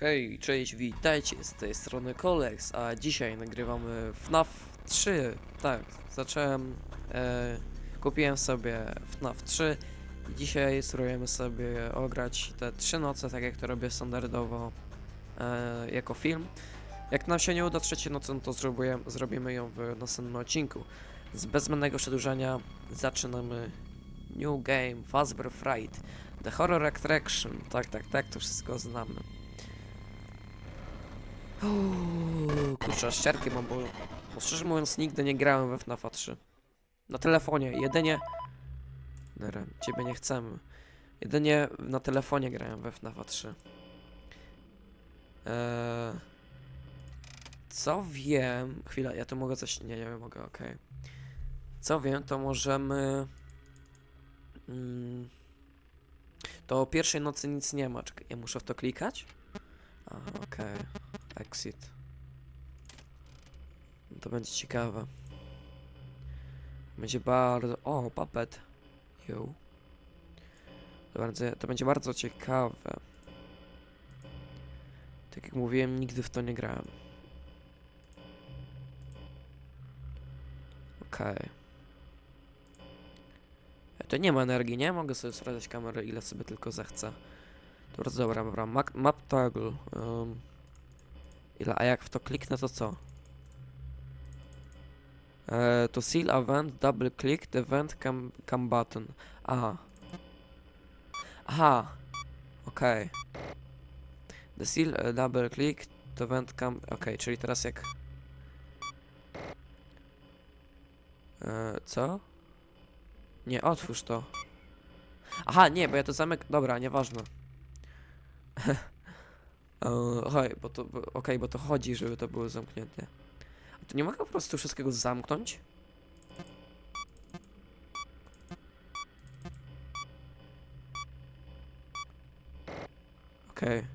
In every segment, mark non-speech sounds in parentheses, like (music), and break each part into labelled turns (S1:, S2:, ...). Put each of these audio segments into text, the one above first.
S1: Hej, cześć, witajcie, z tej strony Kolex, a dzisiaj nagrywamy FNAF 3. Tak, zacząłem, e, kupiłem sobie FNAF 3 i dzisiaj spróbujemy sobie ograć te trzy noce, tak jak to robię standardowo e, jako film. Jak nam się nie uda trzeciej nocy, no to zrobię, zrobimy ją w następnym odcinku. Z bez zbędnego przedłużania zaczynamy New Game, Fazbear Fright, The Horror Attraction, tak, tak, tak, to wszystko znamy. Kurczę, aż ciarki mam, bo, bo szczerze mówiąc nigdy nie grałem we FNAF 3. Na telefonie, jedynie... Nere, ciebie nie chcemy. Jedynie na telefonie grałem we FNAF 3. Eee, co wiem... Chwila, ja tu mogę coś... Nie, nie mogę, okej. Co wiem, to możemy... Mm, to o pierwszej nocy nic nie ma. Czekaj, ja muszę w to klikać? Aha, okej. Exit. To będzie ciekawe. Będzie bardzo... O, puppet. Yo. To, bardzo, to będzie bardzo ciekawe. Tak jak mówiłem, nigdy w to nie grałem. Okej. E, To nie ma energii, nie? Mogę sobie sprawdzać kamerę ile sobie tylko zechcę. To bardzo dobra, dobra. Map, map toggle. Um? A jak w to kliknę, to co? E, to seal event, double click, the event cam, cam button. Aha. Aha. Okej. The seal, e, double click, the event cam... Okej, czyli teraz jak... E, co? Nie, otwórz to. Aha, nie, bo ja to zamek... Dobra, nieważne. (laughs) Okej, bo to, bo, okej, bo to chodzi, żeby to było zamknięte. A to nie mogę po prostu wszystkiego zamknąć? Okej.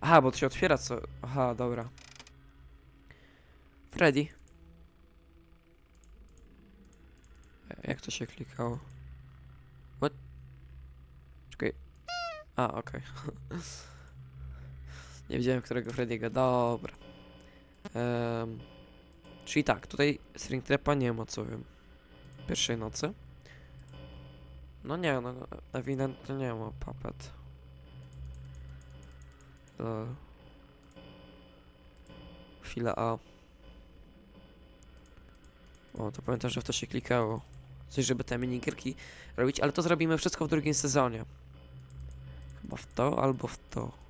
S1: Aha, bo to się otwiera co... Aha, dobra. Freddy. E, Jak to się klikało? What? Czekaj. A, okej. (laughs) Nie wiedziałem, którego Freddy'ego. Dobra. Em, czyli tak, tutaj string trapa nie ma, co wiem. Pierwszej nocy. No nie, no no, ewidentnie nie ma puppet. E, chwila, a... O, to pamiętam, że w to się klikało. Coś, żeby te minigierki robić, ale to zrobimy wszystko w drugim sezonie. Chyba w to, albo w to.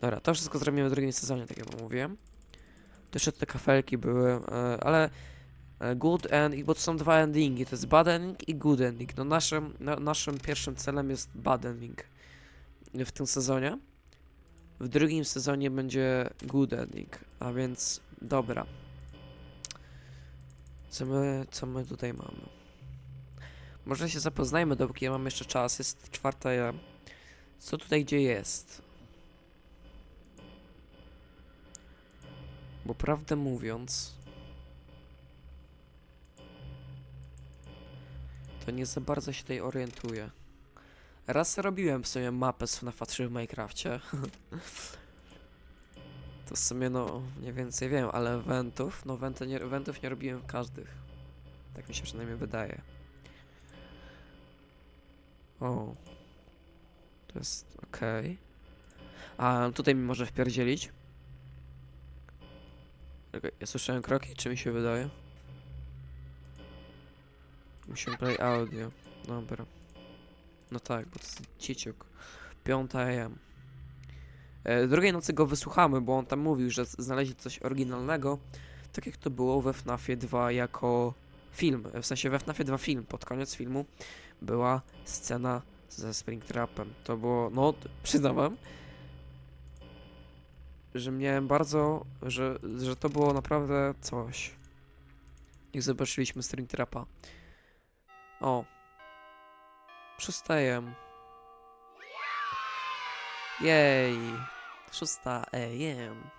S1: Dobra, to wszystko zrobimy w drugim sezonie, tak jak mówiłem. To jeszcze te kafelki były, e, ale e, good ending, bo to są dwa endingi, to jest bad ending i good ending. No naszym, na, naszym pierwszym celem jest bad ending w tym sezonie. W drugim sezonie będzie good ending, a więc dobra. Co my, co my tutaj mamy? Może się zapoznajmy, dopóki ja mam jeszcze czas, jest czwarta. Co tutaj gdzie jest? Bo prawdę mówiąc, to nie za bardzo się tutaj orientuję. Raz robiłem w sumie mapę z FNAF 3 w Minecrafcie. (laughs) to w sumie no, mniej więcej wiem, ale wentów, no wenty nie, wentów nie robiłem w każdych. Tak mi się przynajmniej wydaje. O. To jest okej. A tutaj mi może wpierdzielić. Czekaj, ja słyszałem kroki, czy mi się wydaje? Musimy play audio. Dobra. No tak, bo to jest dzieciuk. 5 AM. E, drugiej nocy go wysłuchamy, bo on tam mówił, że znaleźli coś oryginalnego. Tak jak to było we FNAFie 2 jako film. W sensie we FNAFie 2 film. Pod koniec filmu była scena ze Springtrapem. To było, no, t- przyznawam, że miałem bardzo, że, że to było naprawdę coś. Jak zobaczyliśmy Springtrapa. O. Przestaję. Jej. Szósta AM.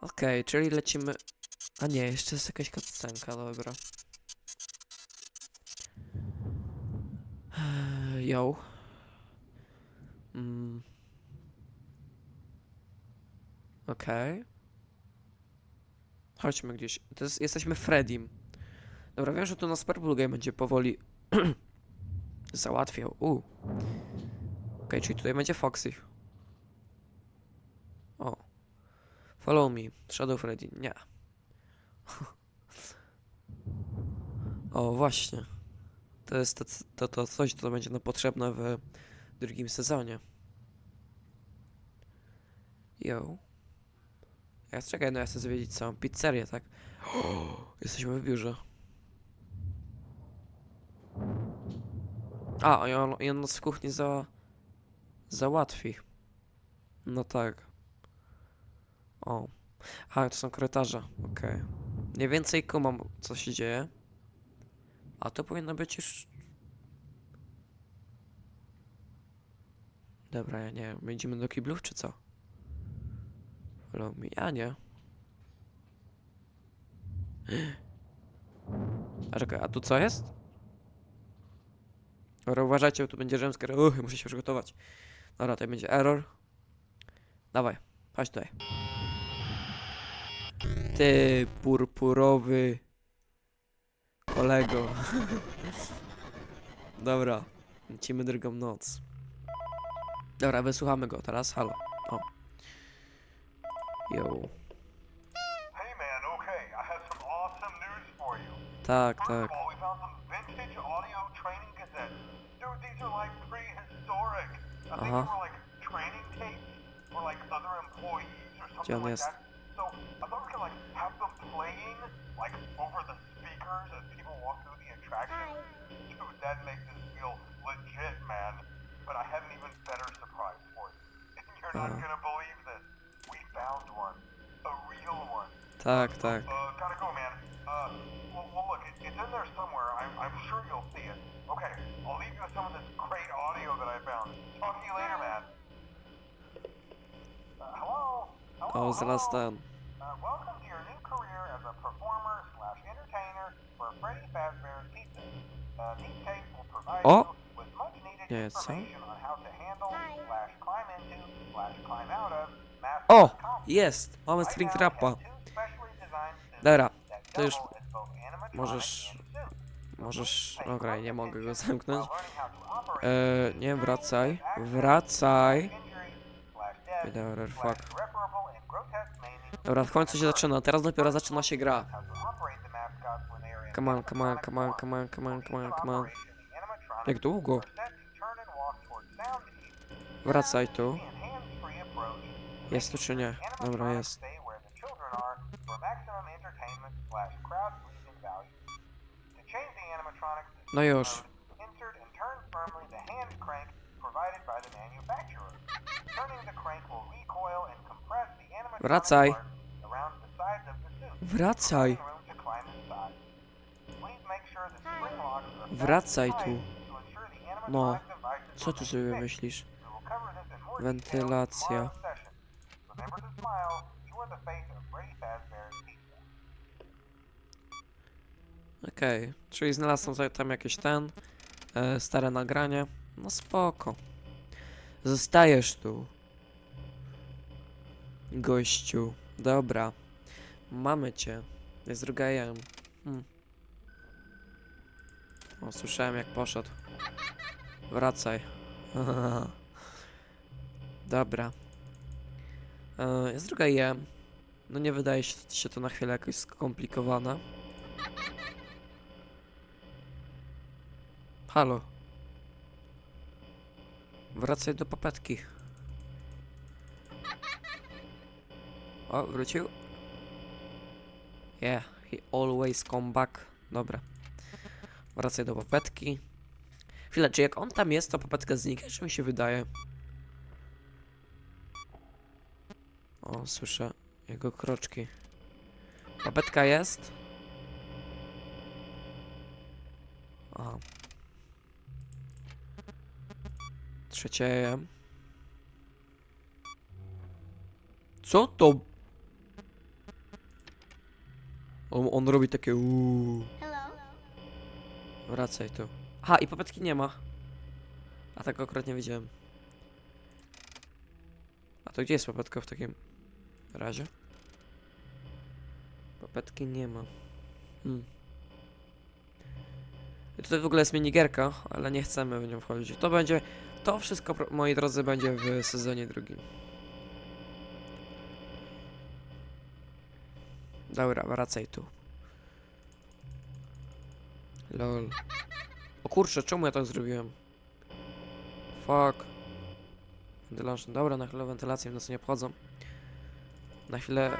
S1: Okej, czyli lecimy... A nie, jeszcze jest jakaś cutscenka, dobra. Yo. Mm. Okej. Chodźmy gdzieś. To jest, jesteśmy Freddym. Dobra, wiem, że tu nas Purple Game będzie powoli (clears throat) załatwiał. U. Okej, czyli tutaj będzie Foxy. O. Follow me. Shadow Freddy. Nie. (laughs) o, właśnie. To jest to, to, to coś, co będzie nam potrzebne w drugim sezonie. Yo. Ja czekaj, no ja chcę zwiedzić całą pizzerię, tak? (gasps) jesteśmy w biurze. A, i on, i on nas w kuchni za... załatwi. No tak. O. A, to są korytarze, okej. Mniej więcej kumam, co się dzieje. A to powinno być już... Dobra, ja nie wiem. Będziemy do kiblów, czy co? Follow me. Ja nie. A czekaj, a tu co jest? Dobra, uważajcie, bo tu będzie rzymska. Uch, muszę się przygotować. Dobra, tutaj będzie error. Dawaj, chodź tutaj. Ty purpurowy kolego. (laughs) Dobra, lecimy drugą noc. Dobra, wysłuchamy go teraz. Halo. O. Yo.
S2: Hey man, okay, I have some awesome news for you.
S1: Tak,
S2: First
S1: tak.
S2: of all, we found some vintage audio training cassettes. Dude, these are like prehistoric. I think
S1: Uh-huh.
S2: they were like training tapes for like other employees or something
S1: Gdzie on
S2: like
S1: jest?
S2: that. So I thought we could like have them playing like over the speakers as people walk through the attraction. Dude, that makes this feel legit, man. But I have an even better surprise for you. (laughs) You're not
S1: Uh-huh.
S2: gonna believe this. We found one. A real one.
S1: Tak, tak.
S2: Uh, gotta go, man. Uh, well, well look, it, it's in there somewhere. I'm, I'm sure you'll see it. Okay, I'll leave you with some of this great audio that I found. Talk to you later, man. Uh, hello? Hello?
S1: O, zaraz
S2: hello?
S1: ten.
S2: Uh, welcome to your new career as a performer slash entertainer for Freddy Fazbear's Pizza. Uh, these tapes will provide
S1: Oh.
S2: you with much needed
S1: Yeah, so?
S2: information on how to handle slash climb into slash climb out of mass
S1: O! Jest! Mamy string trapa. Dobra, to już możesz-. Możesz... Dobra, nie mogę go zamknąć. Eee, nie, wracaj. Wracaj.
S2: slash
S1: fuck. Dobra, w końcu się zaczyna. Teraz dopiero zaczyna się gra. Come on, come on, come on, come on, come on, come on, come on. Jak długo?
S2: are set
S1: Jest tu czy nie? Dobra, jest. No już.
S2: mode, insert and turn firmly the hand crank provided by the manufacturer. Turning the crank will recoil and compress the animatronic
S1: Wracaj.
S2: parts around the sides of the suit,
S1: Wracaj.
S2: providing room to climb inside. Please make sure the spring locks are fastened
S1: Wracaj tu.
S2: to ensure the animatronic
S1: No. Co
S2: remain
S1: sobie myślisz? Wentylacja. Okej, czyli znalazłem tam jakieś ten... E, stare nagranie. No spoko. Zostajesz tu. Gościu. Dobra. Mamy cię. Jest druga jem. Hmm. O, słyszałem jak poszedł. Wracaj. (laughs) Dobra. E, jest druga jem. No nie wydaje się, to na chwilę jakoś skomplikowane. Halo. Wracaj do papetki. O, wrócił. Yeah, he always come back. Dobra. Wracaj do papetki. Chwilę, czy jak on tam jest, to papetka znika, czy mi się wydaje? O, słyszę jego kroczki. Papetka jest? Aha. Trzecieje. Co to? On, on robi takie uuu. Wracaj tu. Aha, i papetki nie ma. A tak akurat nie widziałem. A to gdzie jest papetka w takim Razie. Papetki nie ma. Hmm. I Tutaj w ogóle jest minigierka, ale nie chcemy w nią wchodzić. To będzie... To wszystko, moi drodzy, będzie w sezonie drugim. Dobra, wracaj tu. Lol. O kurczę, czemu ja tak zrobiłem? Fuck. Dobra, na chwilę wentylację w nas nie obchodzą. Na chwilę...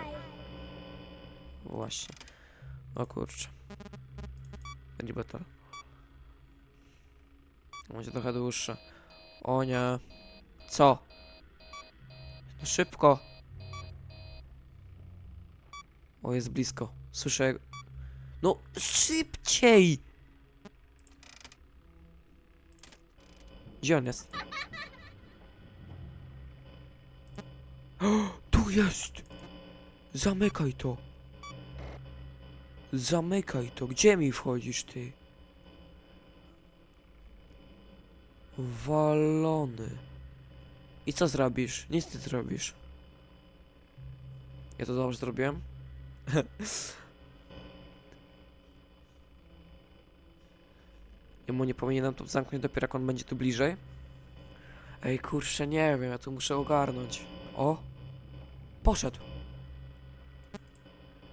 S1: Właśnie. O kurczę. Będzie battle. Będzie trochę dłuższe. O nie. Co? No szybko. O, jest blisko. Słyszę. No, szybciej! Gdzie on jest? (gasps) Tu jest! Zamykaj to! Zamykaj to! Gdzie mi wchodzisz, ty? Walony. I co zrobisz? Nic ty zrobisz. Ja to dobrze zrobiłem? (laughs) Ja mu nie powinienem to zamknąć dopiero jak on będzie tu bliżej? Ej, kurczę, nie wiem, ja tu muszę ogarnąć. O! Poszedł!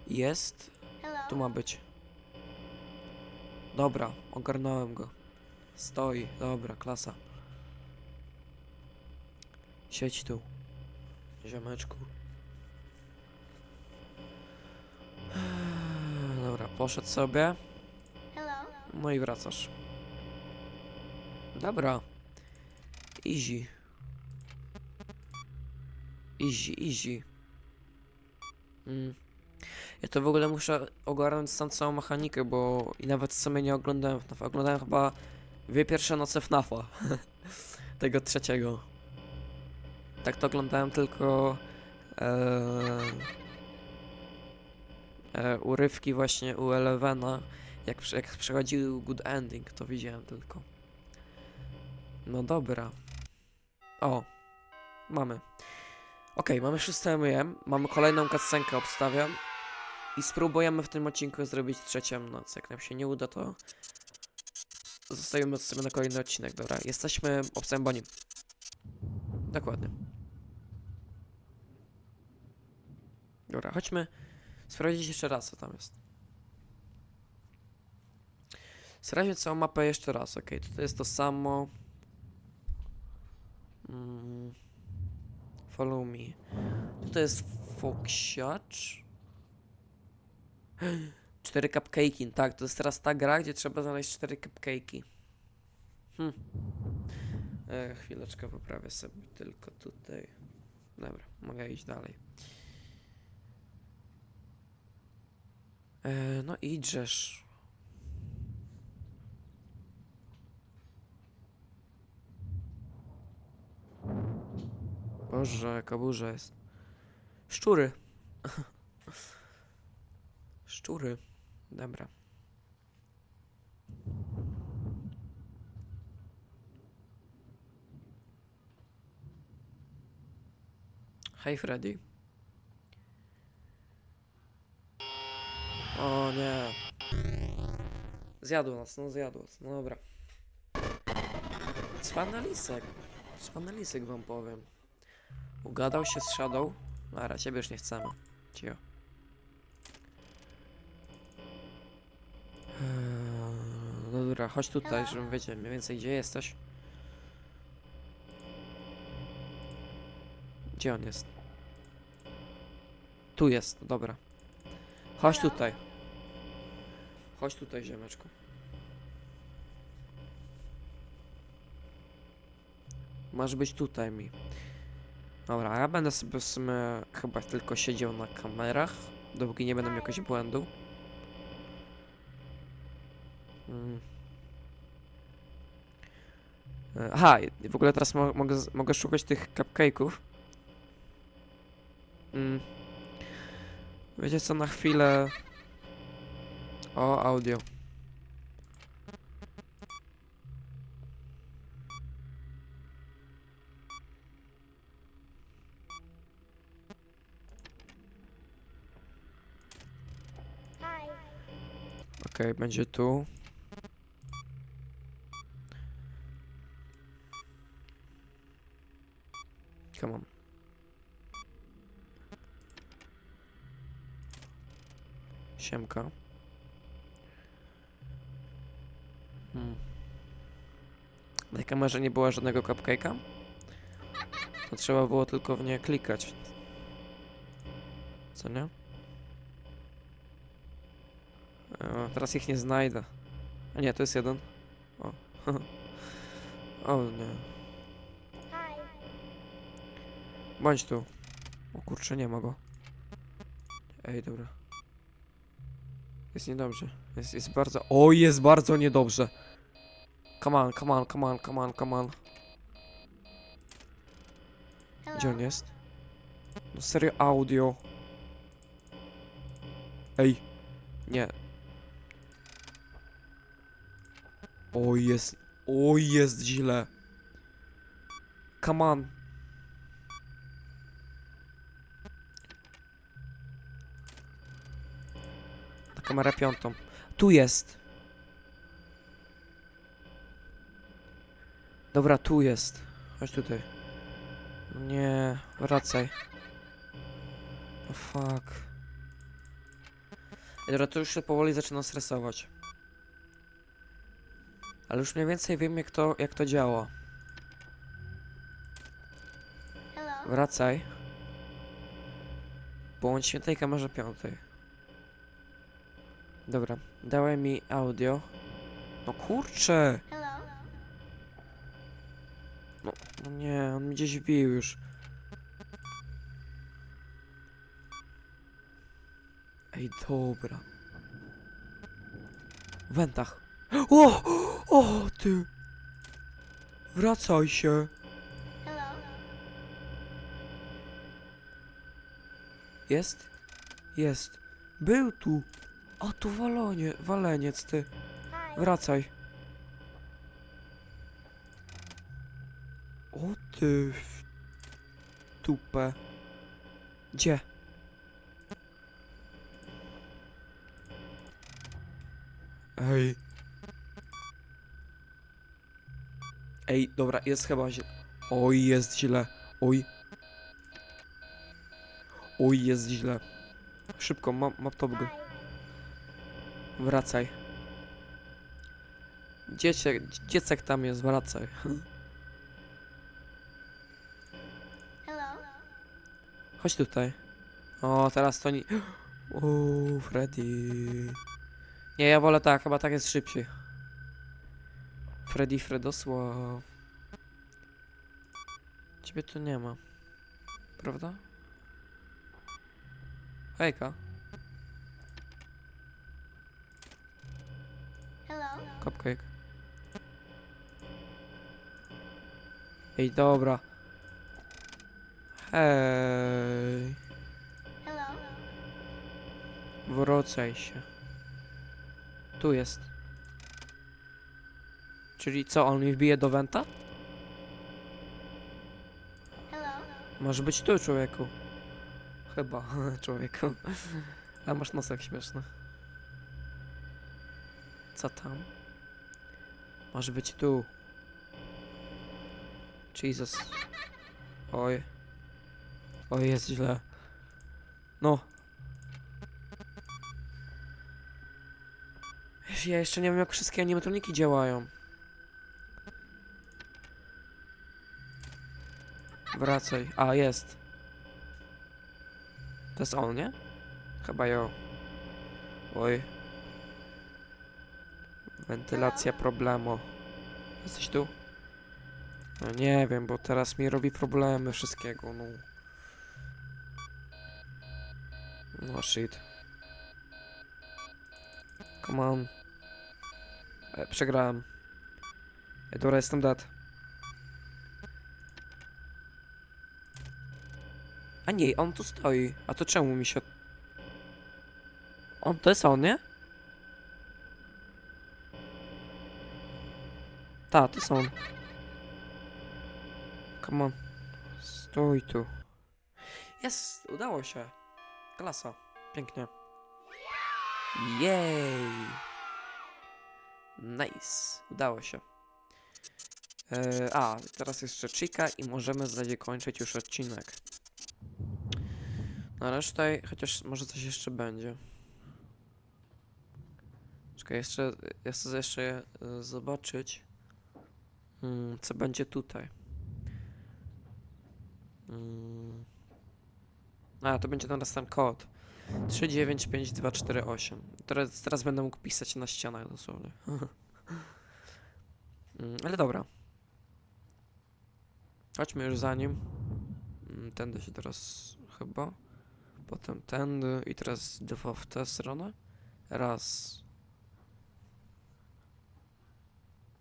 S1: Jest. Tu ma być. Dobra, ogarnąłem go. Stoi, dobra, klasa. Siedź tu. Ziomeczku. Dobra, poszedł sobie. No i wracasz. Dobra. Easy. Easy, easy. Mm. Ja to w ogóle muszę ogarnąć sam całą mechanikę, bo i nawet sobie nie oglądałem FNAF. Oglądałem chyba dwie pierwsze noce FNAFa. (laughs) Tego trzeciego. Tak to oglądałem tylko e, e, urywki właśnie u Elevena. Jak, jak przechodził Good Ending, to widziałem tylko. No dobra. O, mamy. Okej, mamy szóste MM, mamy kolejną cutscenkę obstawiam. I spróbujemy w tym odcinku zrobić trzecią noc. Jak nam się nie uda, to zostawimy sobie na kolejny odcinek. Dobra, jesteśmy obcym Bonim. Dokładnie. Dobra, chodźmy sprawdzić jeszcze raz, co tam jest. Sprawdźmy całą mapę jeszcze raz. Okej, tutaj jest to samo. Mm. Follow me. Tutaj jest foksiacz. (gasps) Cztery cupcake'i, tak, to jest teraz ta gra, gdzie trzeba znaleźć cztery cupcake'i. Hm. E, chwileczkę poprawię sobie tylko tutaj. Dobra, mogę iść dalej. E, no idżesz. Boże, jaka burza jest. Szczury. (laughs) Szczury. Dobra. Hej Freddy. O nie. Zjadł nas, no zjadł nas, no dobra. Cwana lisek. Cwana lisek wam powiem. Ugadał się z Shadow. Dobra, ciebie już nie chcemy. Cio. Eee, no dobra, chodź tutaj, żebym wiedział mniej więcej gdzie jesteś. Gdzie on jest? Tu jest, dobra. Chodź tutaj. Chodź tutaj, ziemeczku. Masz być tutaj mi. Dobra, ja będę sobie w sumie chyba tylko siedział na kamerach, dopóki nie będę miał jakiegoś błędu. Mm. E, Aha, w ogóle teraz mo mogę, mogę szukać tych cupcake'ów. Mm. Wiecie co, na chwilę... O, audio. Okej, będzie tu. Come on. Siemka. Hmm. Na kamerze nie było żadnego cupcake'a? To trzeba było tylko w nie klikać. Co nie? E, teraz ich nie znajdę. A nie, to jest jeden. O. (laughs) o nie. Bądź tu. O kurczę, nie ma go. Ej, dobra. Jest niedobrze. Jest, jest bardzo... O, jest bardzo niedobrze. Come on, come on, come on, come on, come on. Gdzie on jest? No serio, audio. Ej. Nie. O, jest... O, jest źle. Come on. Na kamerę piątą. Tu jest. Dobra, tu jest. Chodź tutaj. No Nie, wracaj. Oh fuck. Dobra, to już się powoli zaczyna stresować. Ale już mniej więcej wiem jak to, jak to działa. Wracaj. Bądź w tej kamerze piątej. Dobra, dawaj mi audio. No kurczę! No, no nie, on mnie gdzieś bił już. Ej, dobra. W wentach. O! O, ty! Wracaj się. Jest? Jest. Był tu. A tu walonie, waleniec, ty. Wracaj. O ty w tupę. Gdzie? Ej. Ej, dobra, jest chyba źle. Oj, jest źle. Oj. Oj, jest źle. Szybko, mam, mam top go. Wracaj. Dzieciak, dziecek tam jest, wracaj. Chodź tutaj. O, teraz to nie... (gasps) O, Freddy. Nie, ja wolę tak, chyba tak jest szybciej. Freddy Fredosław. Ciebie tu nie ma. Prawda? Hejka. Cupcake. Ej, dobra. Hej. Wracaj się. Tu jest. Czyli co, on mi wbije do wenta? Może być tu, człowieku. Chyba, (laughs) człowieku. A masz nosek śmieszny. Co tam? Może być tu. Jesus. Oj. Oj, jest źle. No. Ja jeszcze nie wiem, jak wszystkie animatroniki działają. Wracaj. A, jest. To jest on, nie? Chyba jo. Oj. Wentylacja problemu. Jesteś tu? No nie wiem, bo teraz mi robi problemy wszystkiego, no. No shit. Come on. E, przegrałem. Dobra, jestem dead. A nie, on tu stoi. A to czemu mi się... On to jest on, nie? Ta, to jest on. Come on. Stój tu. Jest, udało się. Klasa. Pięknie. Jej. Nice. Udało się. E, a, teraz jeszcze Chica i możemy zasadzie kończyć już odcinek. No ale tutaj chociaż może coś jeszcze będzie. Czekaj, jeszcze, ja chcę jeszcze e, zobaczyć, mm, co będzie tutaj. Mm. A, to będzie teraz ten kod. 395248. Teraz, teraz będę mógł pisać na ścianach dosłownie. (laughs) Mm, Ale dobra. Chodźmy już za nim. Tędy się teraz chyba. Potem tędy i teraz dwa w tę stronę. Raz.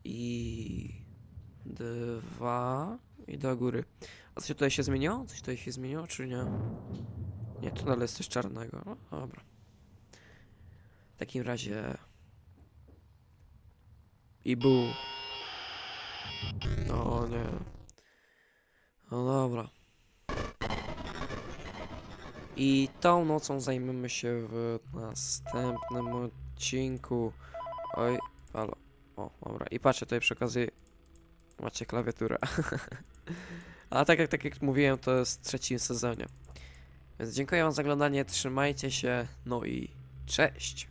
S1: I dwa. I do góry. A coś tutaj się zmieniło? Coś tutaj się zmieniło, czy nie? Nie, tu dalej jest coś czarnego. No, dobra. W takim razie... I bu. O nie. No dobra. I tą nocą zajmiemy się w następnym odcinku. Oj, halo. O, dobra. I patrzcie, tutaj przy okazji macie klawiaturę. (laughs) A tak jak, tak jak mówiłem, to jest w trzecim sezonie. Więc dziękuję wam za oglądanie, trzymajcie się, no i cześć!